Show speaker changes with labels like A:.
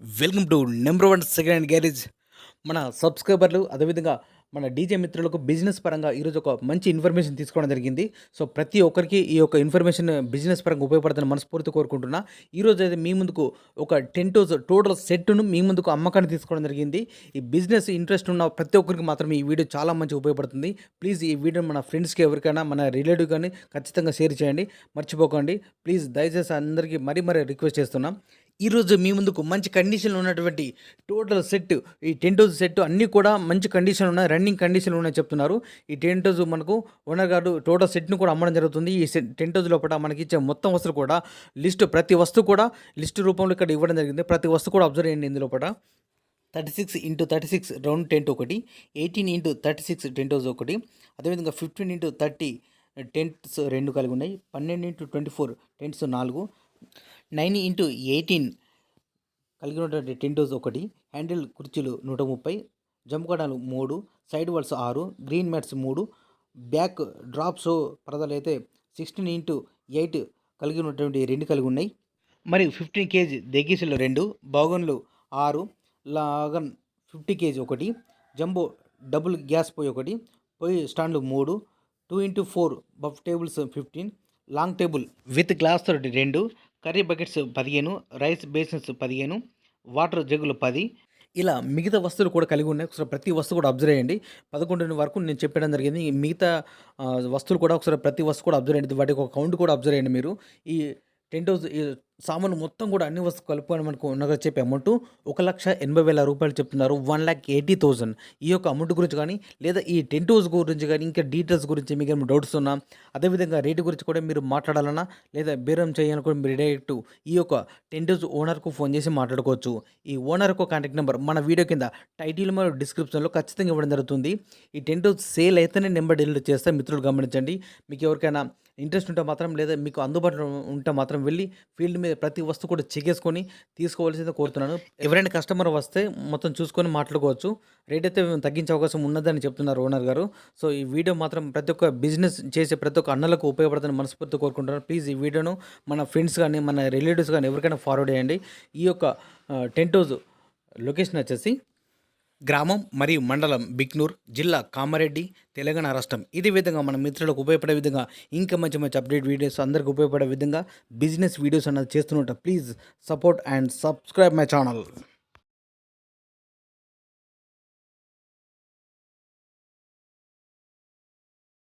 A: Welcome to number one second hand garage మన సబ్స్క్రైబర్లు. అదేవిధంగా మన డీజే మిత్రులకు బిజినెస్ పరంగా ఈరోజు ఒక మంచి ఇన్ఫర్మేషన్ తీసుకోవడం జరిగింది. సో ప్రతి ఒక్కరికి ఈ యొక్క ఇన్ఫర్మేషన్ బిజినెస్ పరంగా ఉపయోగపడుతుందని మనస్ఫూర్తి కోరుకుంటున్నా. ఈరోజు అయితే మీ ముందుకు ఒక టెన్ టోస్ టోటల్ సెట్ను మీ ముందుకు అమ్మకాన్ని తీసుకోవడం జరిగింది. ఈ బిజినెస్ ఇంట్రెస్ట్ ఉన్న ప్రతి ఒక్కరికి మాత్రం ఈ వీడియో చాలా మంచి ఉపయోగపడుతుంది. ప్లీజ్ ఈ వీడియో మన ఫ్రెండ్స్కి ఎవరికైనా మన రిలేటివ్ కానీ ఖచ్చితంగా షేర్ చేయండి. మర్చిపోకండి. ప్లీజ్ దయచేసి అందరికీ మరీ మరీ రిక్వెస్ట్ చేస్తున్నాం. ఈరోజు మీ ముందుకు మంచి కండిషన్లో ఉన్నటువంటి టోటల్ సెట్ ఈ టెన్ హౌస్ సెట్ అన్నీ కూడా మంచి కండిషన్ ఉన్నాయి రన్నింగ్ కండిషన్ ఉన్నాయి చెప్తున్నారు. ఈ టెంట్ హౌస్ మనకు ఓనర్ గారు టోటల్ సెట్ను కూడా అమ్మడం జరుగుతుంది. ఈ సెట్ టెంట్ హౌస్ లోపల మనకి ఇచ్చే మొత్తం వస్తువులు కూడా లిస్ట్ ప్రతి వస్తువు కూడా లిస్ట్ రూపంలో ఇక్కడ ఇవ్వడం జరిగింది. ప్రతి వస్తువు కూడా అబ్జర్వ్ చేయండి ఇందులో లోపల. Thirty six into thirty six round tent ఒకటి eighteen into thirty six tent house ఒకటి అదేవిధంగా ఫిఫ్టీన్ ఇంటూ థర్టీ టెంట్స్ రెండు కలిగి ఉన్నాయి. పన్నెండు ఇంటూ ట్వంటీ ఫోర్ టెంట్స్ నాలుగు నైన్ ఇంటూ ఎయిటీన్ కలిగి ఉన్నటువంటి టెంట్ హౌస్ ఒకటి హ్యాండిల్ కుర్చీలు నూట ముప్పై జంపకడాలు మూడు సైడ్ వాల్స్ ఆరు గ్రీన్ మ్యాట్స్ మూడు బ్యాక్ డ్రాప్స్ పరదాలు అయితే సిక్స్టీన్ ఇంటూ ఎయిట్ కలిగి ఉన్నటువంటి రెండు కలిగి ఉన్నాయి. మరియు ఫిఫ్టీన్ కేజీ దెగ్గీసులు రెండు బాగన్లు ఆరు లాగన్ ఫిఫ్టీ కేజీ ఒకటి జంబో డబుల్ గ్యాస్ పొయ్యి ఒకటి పొయ్యి స్టాండ్లు మూడు two into four buffet tables fifteen long table with glass తోటి రెండు కర్రీ బకెట్స్ పదిహేను రైస్ బేసిన్స్ పదిహేను వాటర్ జగ్గులు పది ఇలా మిగతా వస్తువులు కూడా కలిగి ఉన్నాయి. ఒకసారి ప్రతి వస్తువు కూడా అబ్జర్వ్ చేయండి. పదకొండు వరకు నేను చెప్పడం జరిగింది. మిగతా వస్తువులు కూడా ఒకసారి ప్రతి వస్తువు కూడా అబ్జర్వ్ చేయండి. వాటికి ఒక కౌంట్ కూడా అబ్జర్వ్ చేయండి మీరు. ఈ టెంట్ హౌస్ ఈ సామాను మొత్తం కూడా అన్ని వస్తువులు కలుపుకొని మనకు ఉన్నగా చెప్పే అమౌంట్ ఒక లక్ష ఎనభై వేల రూపాయలు చెప్తున్నారు. వన్ ల్యాక్ ఎయిటీ థౌసండ్ ఈ యొక్క అమౌంట్ గురించి కానీ లేదా ఈ టెంట్ హౌస్ గురించి కానీ ఇంకా డీటెయిల్స్ గురించి మీకు ఏమైనా డౌట్స్ ఉన్నా అదేవిధంగా రేటు గురించి కూడా మీరు మాట్లాడాలన్నా లేదా బేరం కూడా మీరు డైరెక్ట్ ఈ యొక్క టెంట్ హౌస్ ఓనర్కు ఫోన్ చేసి మాట్లాడుకోవచ్చు. ఈ ఓనర్ యొక్క కాంటాక్ట్ నెంబర్ మన వీడియో కింద టైటిల్ మరియు డిస్క్రిప్షన్లో ఖచ్చితంగా ఇవ్వడం జరుగుతుంది. ఈ టెంట్ హౌస్ సేల్ అయితేనే నెంబర్ డెలివరీ చేస్తే మిత్రులు గమనించండి. మీకు ఎవరికైనా ఇంట్రెస్ట్ ఉంటే మాత్రం లేదా మీకు అందుబాటులో ఉంటే మాత్రం వెళ్ళి ఫీల్డ్ మీద ప్రతి వస్తువు కూడా చెక్కేసుకొని తీసుకోవాల్సిందే కోరుతున్నాను. ఎవరైనా కస్టమర్ వస్తే మొత్తం చూసుకొని మాట్లాడుకోవచ్చు. రేట్ అయితే తగ్గించే అవకాశం ఉన్నదని చెప్తున్నారు ఓనర్ గారు. సో ఈ వీడియో మాత్రం ప్రతి ఒక్క బిజినెస్ చేసే ప్రతి ఒక్క అన్నలకు ఉపయోగపడుతుందని మనస్ఫూర్తి కోరుకుంటున్నాను. ప్లీజ్ ఈ వీడియోను మన ఫ్రెండ్స్ కానీ మన రిలేటివ్స్ కానీ ఎవరికైనా ఫార్వర్డ్ చేయండి. ఈ యొక్క టెంట్ హౌస్ లొకేషన్ వచ్చేసి గ్రామం మరియు మండలం బిక్నూర్ జిల్లా కామారెడ్డి తెలంగాణ రాష్ట్రం. ఇదే విధంగా మన మిత్రులకు ఉపయోగపడే విధంగా ఇంకా మంచి మంచి అప్డేట్ వీడియోస్ అందరికి ఉపయోగపడే విధంగా బిజినెస్ వీడియోస్ అన్నది చేస్తున్నట్టు. Please support and subscribe my channel.